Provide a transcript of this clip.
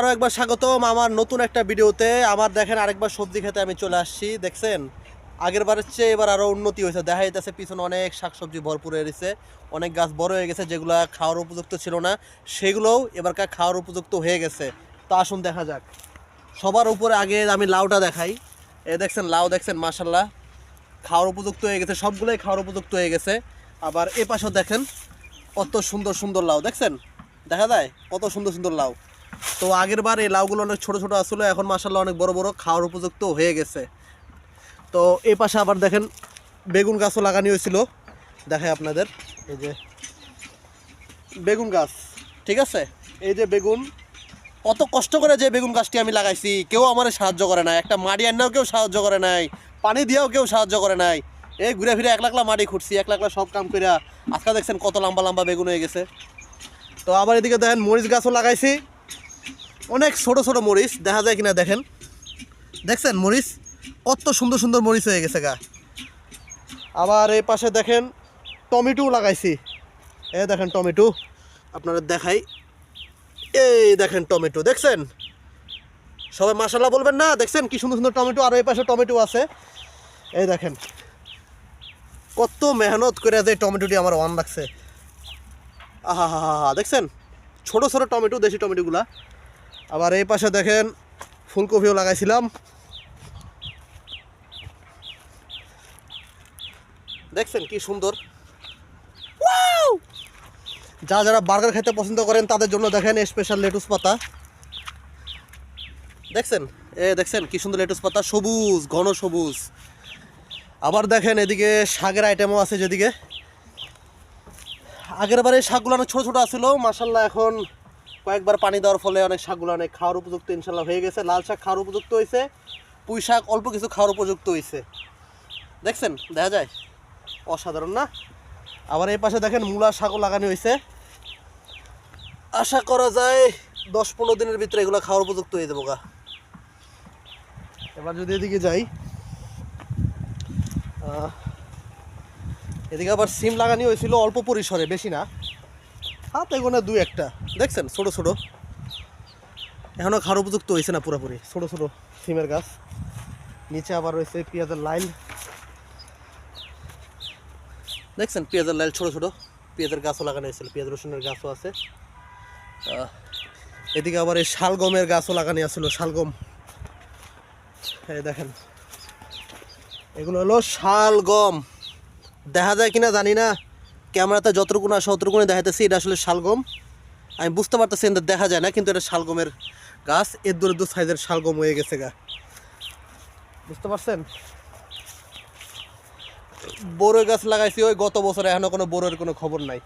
আরও একবার স্বাগতম আমার নতুন একটা ভিডিওতে। আমার দেখেন আরেকবার সবজি খেতে আমি চলে আসছি, দেখছেন? আগের বারের চেয়ে এবার আরও উন্নতি হয়েছে। দেখা যাইতেছে পিছনে অনেক শাকসবজি ভরপুর গেছে অনেক গাছ বড় হয়ে গেছে, যেগুলো খাওয়ার উপযুক্ত ছিল না, সেগুলোও এবারকার খাওয়ার উপযুক্ত হয়ে গেছে। তো আসুন দেখা যাক। সবার উপরে আগে আমি লাউটা দেখাই। এ দেখছেন, লাউ দেখছেন মাসাল্লাহ খাওয়ার উপযুক্ত হয়ে গেছে, সবগুলোই খাওয়ার উপযুক্ত হয়ে গেছে। আবার এ পাশেও দেখেন, কত সুন্দর সুন্দর লাউ, দেখছেন? দেখা যায়? কত সুন্দর সুন্দর লাউ। তো আগের বার এই লাউগুলো অনেক ছোট ছোট আসলো, এখন মাসাল্লাহ অনেক বড় বড়, খাওয়ার উপযুক্ত হয়ে গেছে। তো এই পাশে আবার দেখেন বেগুন গাছও লাগানো হয়েছিল। দেখায় আপনাদের, এই যে বেগুন গাছ, ঠিক আছে? এই যে বেগুন, কত কষ্ট করে যে বেগুন গাছটি আমি লাগাইছি, কেউ আমার সাহায্য করে নাই। একটা মাটি আনাও কেউ সাহায্য করে নাই, পানি দিয়েও কেউ সাহায্য করে নাই। এই ঘুরে ফিরে এক লাখলা মাটি খুঁড়ছি, এক লাখলা সব কাম করিয়া আজকে দেখছেন কত লম্বা লম্বা বেগুন হয়ে গেছে। তো আবার এদিকে দেখেন মরিচ গাছও লাগাইছি। অনেক ছোট ছোট মরিচ, দেখা যায় কিনা দেখেন। দেখছেন মরিচ? কত সুন্দর সুন্দর মরিচ হয়ে গেছে গা। আবার এই পাশে দেখেন টমেটো লাগাইছি। এই দেখেন টমেটো, আপনারা দেখাই। এই দেখেন টমেটো, দেখছেন? সবাই মাসাল্লাহ বলবেন না, দেখছেন কি সুন্দর সুন্দর টমেটো? আর এই পাশে টমেটো আছে। এই দেখেন, কত মেহনত করে যে টমেটোটি আমার ওয়ান লাগছে। আহা হা হা হা দেখছেন? ছোট ছোট টমেটো, দেশি টমেটোগুলা। আবার এই পাশে দেখেন ফুলকপিও লাগাইছিলাম। দেখছেন কি সুন্দর! যারা যারা বার্গার খেতে পছন্দ করেন, তাদের জন্য দেখেন স্পেশাল লেটুস পাতা। দেখছেন? এ, দেখছেন কি সুন্দর লেটুস পাতা? সবুজ, ঘন সবুজ। আবার দেখেন এদিকে শাকের আইটেমও আছে যেদিকে। আগের বারে শাকগুলো অনেক ছোটো ছোটো আসছিল মাসাল্লাহ এখন কয়েকবার পানি দেওয়ার ফলে অনেক শাকগুলো অনেক খাওয়ার উপযুক্ত ইনশাল্লাহ হয়ে গেছে। লাল শাক খাওয়ার উপযুক্ত হয়েছে, পুঁই শাক অল্প কিছু খাওয়ার উপযুক্ত হয়েছে। দেখছেন? দেখা যায়? অসাধারণ না? আবার এই পাশে দেখেন মূলা শাকও লাগানো হয়েছে। আশা করা যায় দশ পনেরো দিনের ভিতরে এগুলো খাওয়ার উপযুক্ত হয়ে যাব গা। এবার যদি এদিকে যাই এদিকে আবার সিম লাগানি হয়েছিল অল্প পরিসরে, বেশি না। হাতে গোনা দুই একটা। দেখছেন? ছোট ছোট। এখনও খাওয়ার উপযুক্ত হয়েছে না পুরোপুরি। ছোট ছোট সিমের গাছ। নিচে আবার রয়েছে পেঁয়াজের লাইন। দেখছেন? পেঁয়াজের লাইল ছোট ছোট। পেঁয়াজের গাছও লাগানো হয়েছিল। পেঁয়াজ রসুনের গাছও আছে। এদিকে আবার এই শালগমের গাছও লাগানো আছিল, শালগম। দেখেন। এগুলো হলো শালগম। দেখা যায় কিনা জানি না। ক্যামেরাতে যতটুকু না সতটুকুনি দেখাইতেছি। এটা আসলে শালগম। আমি বুঝতে পারতেছি এটা দেখা যায় না, কিন্তু এটা শালগমের গাছ। এর দূরে দু সাইজের শালগম হয়ে গেছে গা। বুঝতে পারছেন? বড়ই গাছ লাগাইছি, ওই গত বছরে এখনও কোনো বড়ের কোনো খবর নাই।